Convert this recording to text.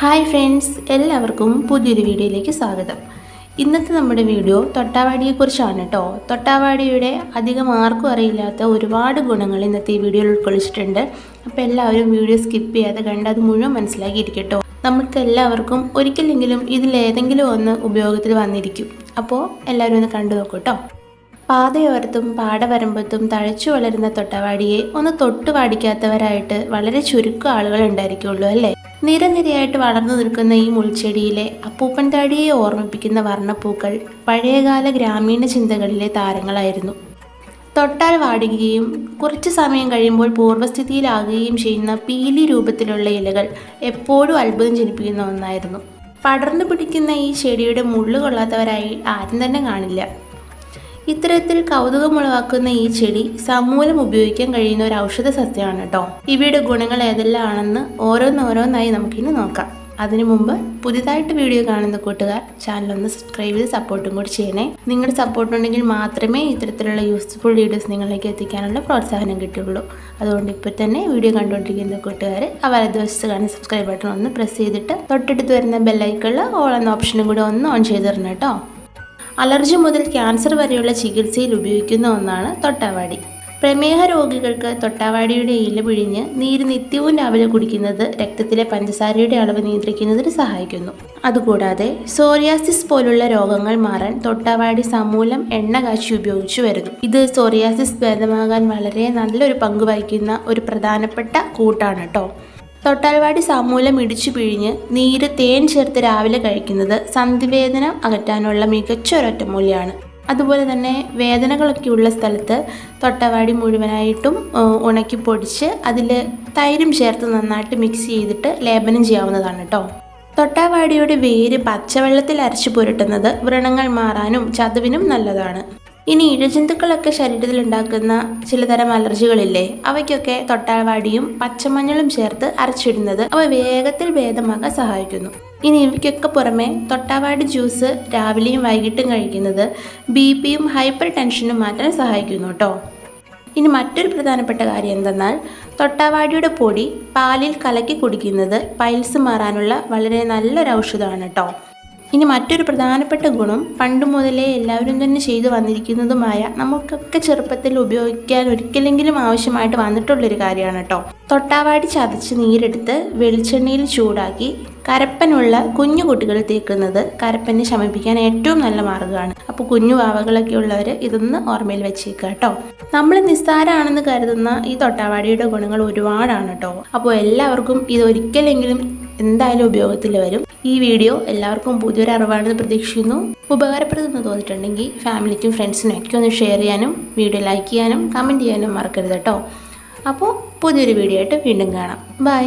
Hi friends എല്ലാവർക്കും പുതിയൊരു വീഡിയോയിലേക്ക് സ്വാഗതം. ഇന്നത്തെ നമ്മുടെ വീഡിയോ തൊട്ടാവാടിയെക്കുറിച്ചാണ് കേട്ടോ തൊട്ടാവാടിയുടെ അധികം ആർക്കും അറിയില്ലാത്ത ഒരുപാട് ഗുണങ്ങൾ ഇന്നത്തെ ഈ വീഡിയോയിൽ ഉൾക്കൊള്ളിച്ചിട്ടുണ്ട്. അപ്പോൾ എല്ലാവരും വീഡിയോ സ്കിപ്പ് ചെയ്യാതെ കണ്ട് അത് മുഴുവൻ മനസ്സിലാക്കിയിരിക്കട്ടോ നമുക്ക് എല്ലാവർക്കും ഒരിക്കലെങ്കിലും ഇതിലേതെങ്കിലും ഒന്ന് ഉപയോഗത്തിൽ വന്നിരിക്കും. അപ്പോൾ എല്ലാവരും ഒന്ന് കണ്ടു നോക്കൂ കേട്ടോ പാതയോരത്തും പാടവരമ്പത്തും തഴച്ചു വളരുന്ന തൊട്ടവാടിയെ ഒന്ന് തൊട്ടുപാടിക്കാത്തവരായിട്ട് വളരെ ചുരുക്കം ആളുകൾ ഉണ്ടായിരിക്കുള്ളൂ അല്ലേ? നിരനിരയായിട്ട് വളർന്നു നിൽക്കുന്ന ഈ മുൾച്ചെടിയിലെ അപ്പൂപ്പൻ താടിയെ ഓർമ്മിപ്പിക്കുന്ന വർണപ്പൂക്കൾ പഴയകാല ഗ്രാമീണ ചിന്തകളിലെ താരങ്ങളായിരുന്നു. തൊട്ടാൽ വാടുകയും കുറച്ച് സമയം കഴിയുമ്പോൾ പൂർവസ്ഥിതിയിലാകുകയും ചെയ്യുന്ന പീലി രൂപത്തിലുള്ള ഇലകൾ എപ്പോഴും അത്ഭുതം ജനിപ്പിക്കുന്ന ഒന്നായിരുന്നു. പടർന്നു പിടിക്കുന്ന ഈ ചെടിയുടെ മുള്ളു കൊള്ളാത്തവരായി ആരും തന്നെ കാണില്ല. ഇത്തരത്തിൽ കൗതുകമുളവാക്കുന്ന ഈ ചെടി സമൂലം ഉപയോഗിക്കാൻ കഴിയുന്ന ഒരു ഔഷധ സസ്യമാണ് കേട്ടോ ഇവയുടെ ഗുണങ്ങൾ ഏതെല്ലാം ആണെന്ന് ഓരോന്നോരോന്നായി നമുക്കിന്ന് നോക്കാം. അതിനു മുമ്പ് പുതിയതായിട്ട് വീഡിയോ കാണുന്ന കൂട്ടുകാർ ചാനൽ ഒന്ന് സബ്സ്ക്രൈബ് ചെയ്ത് സപ്പോർട്ടും കൂടി ചെയ്യണേ. നിങ്ങളുടെ സപ്പോർട്ട് ഉണ്ടെങ്കിൽ മാത്രമേ ഇത്തരത്തിലുള്ള യൂസ്ഫുൾ വീഡിയോസ് നിങ്ങളിലേക്ക് എത്തിക്കാനുള്ള പ്രോത്സാഹനം കിട്ടുള്ളൂ അതുകൊണ്ട് ഇപ്പോൾ തന്നെ വീഡിയോ കണ്ടുകൊണ്ടിരിക്കുന്ന കൂട്ടുകാർ ആ വലതുവശത്ത് കാണുന്ന സബ്സ്ക്രൈബ് ബട്ടൺ ഒന്ന് പ്രസ് ചെയ്തിട്ട് തൊട്ടടുത്ത് വരുന്ന ബെല്ലൈക്കുള്ള ഓൾ എന്ന ഓപ്ഷനും കൂടി ഒന്ന് ഓൺ ചെയ്ത് തരണം കേട്ടോ അലർജി മുതൽ ക്യാൻസർ വരെയുള്ള ചികിത്സയിൽ ഉപയോഗിക്കുന്ന ഒന്നാണ് തൊട്ടാവാടി. പ്രമേഹ രോഗികൾക്ക് തൊട്ടാവാടിയുടെ ഇല പിഴിഞ്ഞ് നീര് നിത്യവും രാവിലെ കുടിക്കുന്നത് രക്തത്തിലെ പഞ്ചസാരയുടെ അളവ് നിയന്ത്രിക്കുന്നതിന് സഹായിക്കുന്നു. അതുകൂടാതെ സോറിയാസിസ് പോലുള്ള രോഗങ്ങൾ മാറാൻ തൊട്ടാവാടി സമൂലം എണ്ണ കാച്ചി ഉപയോഗിച്ചു വരുന്നു. ഇത് സോറിയാസിസ് ഭേദമാകാൻ വളരെ നല്ലൊരു പങ്ക് വഹിക്കുന്ന ഒരു പ്രധാനപ്പെട്ട കൂട്ടാണ് കേട്ടോ. തൊട്ടാൽവാടി സമൂലം ഇടിച്ചു പിഴിഞ്ഞ് നീര് തേൻ ചേർത്ത് രാവിലെ കഴിക്കുന്നത് സന്ധിവേദന അകറ്റാനുള്ള മികച്ച ഒരൊറ്റമൂലിയാണ് അതുപോലെ തന്നെ വേദനകളൊക്കെ ഉള്ള സ്ഥലത്ത് തൊട്ടവാടി മുഴുവനായിട്ടും ഉണക്കി പൊടിച്ച് അതിൽ തൈരും ചേർത്ത് നന്നായിട്ട് മിക്സ് ചെയ്തിട്ട് ലേപനം ചെയ്യാവുന്നതാണ് കേട്ടോ തൊട്ടാവാടിയുടെ വേര് പച്ചവെള്ളത്തിൽ അരച്ചു പുരട്ടുന്നത് വ്രണങ്ങൾ മാറാനും ചതവിനും നല്ലതാണ്. ഇനി ഇഴജന്തുക്കളൊക്കെ ശരീരത്തിൽ ഉണ്ടാക്കുന്ന ചിലതരം അലർജികളില്ലേ അവയ്ക്കൊക്കെ തൊട്ടാവാടിയും പച്ചമഞ്ഞളും ചേർത്ത് അരച്ചിടുന്നത് അവ വേഗത്തിൽ ഭേദമാക്കാൻ സഹായിക്കുന്നു. ഇനി ഇവയ്ക്കൊക്കെ പുറമെ തൊട്ടാവാടി ജ്യൂസ് രാവിലെയും വൈകിട്ടും കഴിക്കുന്നത് ബി പിയും ഹൈപ്പർ ടെൻഷനും മാറ്റാൻ സഹായിക്കുന്നു കേട്ടോ. ഇനി മറ്റൊരു പ്രധാനപ്പെട്ട കാര്യം എന്തെന്നാൽ തൊട്ടാവാടിയുടെ പൊടി പാലിൽ കലക്കി കുടിക്കുന്നത് പൈൽസ് മാറാനുള്ള വളരെ നല്ലൊരു ഔഷധമാണ് കേട്ടോ. ഇനി മറ്റൊരു പ്രധാനപ്പെട്ട ഗുണം പണ്ട് മുതലേ എല്ലാവരും തന്നെ ചെയ്തു വന്നിരിക്കുന്നതുമായ നമുക്കൊക്കെ ചെറുപ്പത്തിൽ ഉപയോഗിക്കാൻ ഒരിക്കലെങ്കിലും ആവശ്യമായിട്ട് വന്നിട്ടുള്ളൊരു കാര്യമാണ് കേട്ടോ തൊട്ടാവാടി ചതച്ച് നീരെടുത്ത് വെളിച്ചെണ്ണയിൽ ചൂടാക്കി കരപ്പനുള്ള കുഞ്ഞു കുട്ടികൾ തേക്കുന്നത് കരപ്പനെ ശമിപ്പിക്കാൻ ഏറ്റവും നല്ല മാർഗമാണ്. അപ്പോൾ കുഞ്ഞു വാവകളൊക്കെ ഉള്ളവർ ഇതൊന്ന് ഓർമ്മയിൽ വെച്ചേക്കുക കേട്ടോ. നമ്മൾ നിസ്സാരമാണെന്ന് കരുതുന്ന ഈ തൊട്ടാവാടിയുടെ ഗുണങ്ങൾ ഒരുപാടാണ് കേട്ടോ അപ്പോൾ എല്ലാവർക്കും ഇത് ഒരിക്കലെങ്കിലും എന്തായാലും ഉപയോഗത്തിൽ വരും. ഈ വീഡിയോ എല്ലാവർക്കും പുതിയൊരു അറിവാണെന്ന് പ്രതീക്ഷിക്കുന്നു. ഉപകാരപ്രദമെന്ന് തോന്നിയിട്ടുണ്ടെങ്കിൽ ഫാമിലിക്കും ഫ്രണ്ട്സിനും ഒക്കെ ഒന്ന് ഷെയർ ചെയ്യാനും വീഡിയോ ലൈക്ക് ചെയ്യാനും കമന്റ് ചെയ്യാനും മറക്കരുത് കേട്ടോ. അപ്പോൾ പുതിയൊരു വീഡിയോ ആയിട്ട് വീണ്ടും കാണാം. ബൈ.